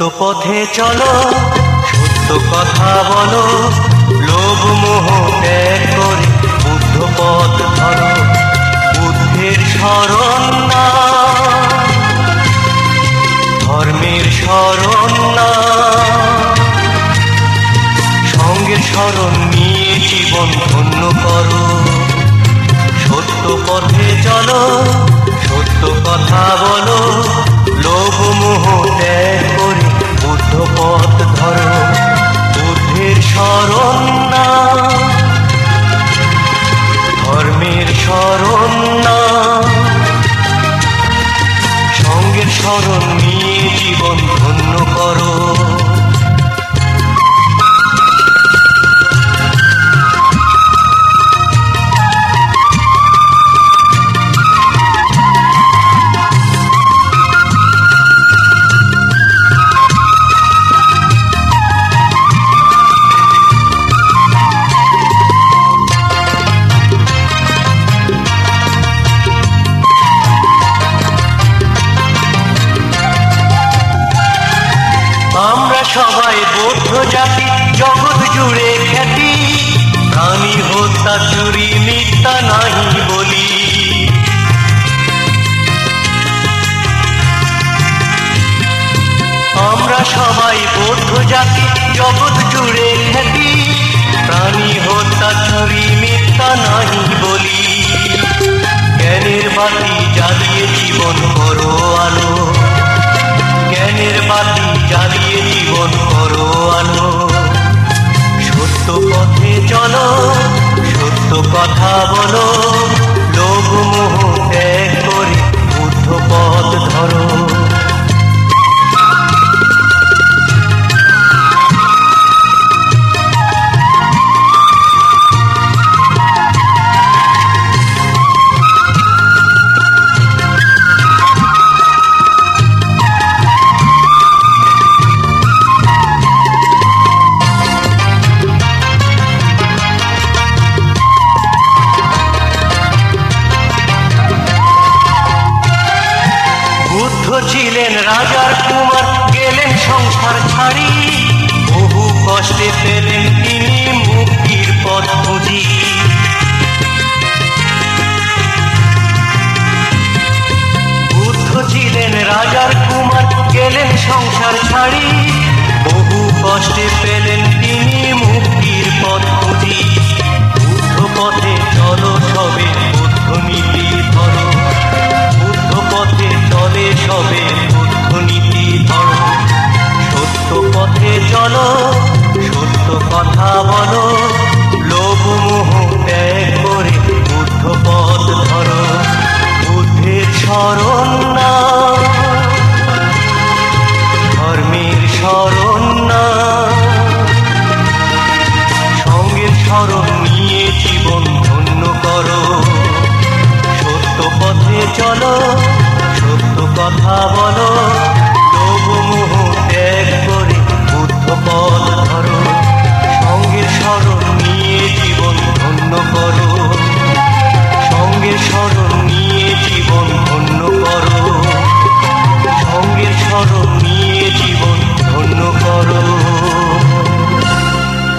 পথে চলো সত্য কথা বলো, লোভ মোহ ত্যাগ করে বুদ্ধ পথ ধরো, বুদ্ধের শরণ না ধর্মের শরণ না সঙ্গের শরণ নিয়ে জীবন ধন্য করো, সত্য পথে চলো, সত্য কথা বলো, লোভ শরণ না। সঙ্গের স্মরণ নিয়ে জীবন ধন্য। জাতি জগৎ জুড়ে খ্যাতি। প্রাণী হত্যা, চুরি, মিথ্যা নাহি বলি। আমরা সবাই বৌদ্ধ জাতি, জগৎ জুড়ে খ্যাতি। প্রাণী হত্যা জ্বালিয়ে জীবন করো আলো। সত্য পথে চলো, সত্য কথা বলো। লোভ মোহ ত্যাগ করে বুদ্ধ পথ ধরো। বুদ্ধ ছিলেন রাজার কুমার, গেলেন সংসার ছাড়ি। বহু কষ্টে পেলেন তিনি মুক্তির পথ খুঁজি। বুদ্ধ ছিলেন রাজার কুমার, গেলেন সংসার ছাড়ি। বহু কষ্টে পেলেন তিনি মুক্তির পথ খুঁজি। চলো সত্য কথা বলো, লোভ মোহ ত্যাগ করে বুদ্ধ পথ ধরো, বুদ্ধের শরণ না ধর্মের শরণ না সঙ্গের শরণ নিয়ে জীবন ধন্য করো, সত্য পথে চলো, সত্য কথা বলো